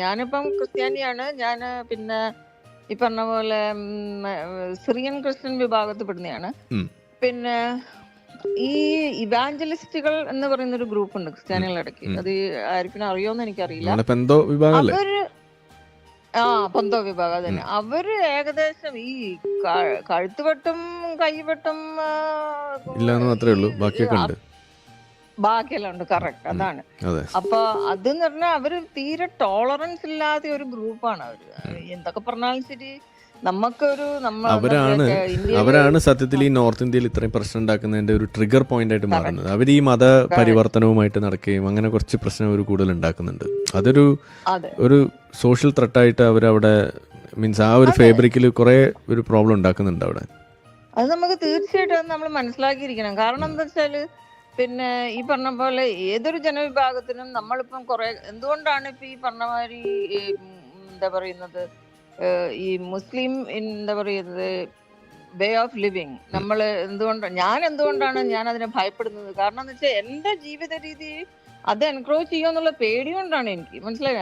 ഞാനിപ്പം ക്രിസ്ത്യാനിയാണ്. ഞാൻ പിന്നെ ഈ പറഞ്ഞ പോലെ സിറിയൻ ക്രിസ്ത്യൻ വിഭാഗത്തിൽപ്പെടുന്നതാണ് പിന്നെ ഈ ഇവാഞ്ചലിസ്റ്റുകൾ എന്ന് പറയുന്ന ഒരു ഗ്രൂപ്പ് ഉണ്ട് ക്രിസ്ത്യാനികളിടയ്ക്ക്. അത് ആർക്കും അറിയോന്ന് എനിക്കറിയില്ല. അവർ ആ പന്തോ വിഭാഗം തന്നെ അവർ ഏകദേശം ഈ കഴുത്തുവട്ടും കഴുത്തുവെട്ടും കൈവെട്ടും ഇല്ലാന്ന് മാത്രമേ ഉള്ളൂ. ബാക്കിയൊക്കെ ഉണ്ട്. ബാക്കിയെല്ലാം ഉണ്ട്. കറക്റ്റ് അതാണ്. അപ്പൊ അതെന്ന് പറഞ്ഞാൽ അവർ തീരെ ടോളറൻസ് ഇല്ലാതെ ഒരു ഗ്രൂപ്പാണ് അവർ. എന്തൊക്കെ പറഞ്ഞാലും ശരി നമുക്കൊരു അവരാണ് അവരാണ് സത്യത്തിൽ ഈ നോർത്ത് ഇന്ത്യയിൽ ഇത്രയും പ്രശ്നം ഉണ്ടാക്കുന്നതിന്റെ ഒരു ട്രിഗർ പോയിന്റ് ആയിട്ട് മാറുന്നത്. അവർ ഈ മത പരിവർത്തനവുമായിട്ട് നടക്കുകയും അങ്ങനെ കുറച്ച് പ്രശ്നം അവർ കൂടുതൽ ഉണ്ടാക്കുന്നുണ്ട്. അതൊരു ഒരു സോഷ്യൽ ത്രെട്ടായിട്ട് അവരവിടെ മീൻസ് ആ ഒരു ഫേബ്രിക്കിൽ കുറെ ഒരു പ്രോബ്ലം ഉണ്ടാക്കുന്നുണ്ട് അവിടെ. അത് നമുക്ക് തീർച്ചയായിട്ടും നമ്മൾ മനസ്സിലാക്കിയിരിക്കണം. കാരണം എന്താ വെച്ചാൽ പിന്നെ ഈ പറഞ്ഞ പോലെ ഏതൊരു ജനവിഭാഗത്തിനും നമ്മളിപ്പം കുറെ എന്തുകൊണ്ടാണ് ഇപ്പൊ ഈ പറഞ്ഞ മാതിരി എന്താ പറയുന്നത് ഈ മുസ്ലിം എന്താ പറയുന്നത് വേ ഓഫ് ലിവിങ് നമ്മൾ എന്തുകൊണ്ട് ഞാൻ എന്തുകൊണ്ടാണ് ഞാൻ അതിനെ ഭയപ്പെടുന്നത്? കാരണം എന്ന് വെച്ചാൽ എന്റെ ജീവിത രീതി അത് എൻക്രോച്ച് ചെയ്യുമെന്നുള്ള പേടി കൊണ്ടാണ് എനിക്ക്. മനസ്സിലായോ?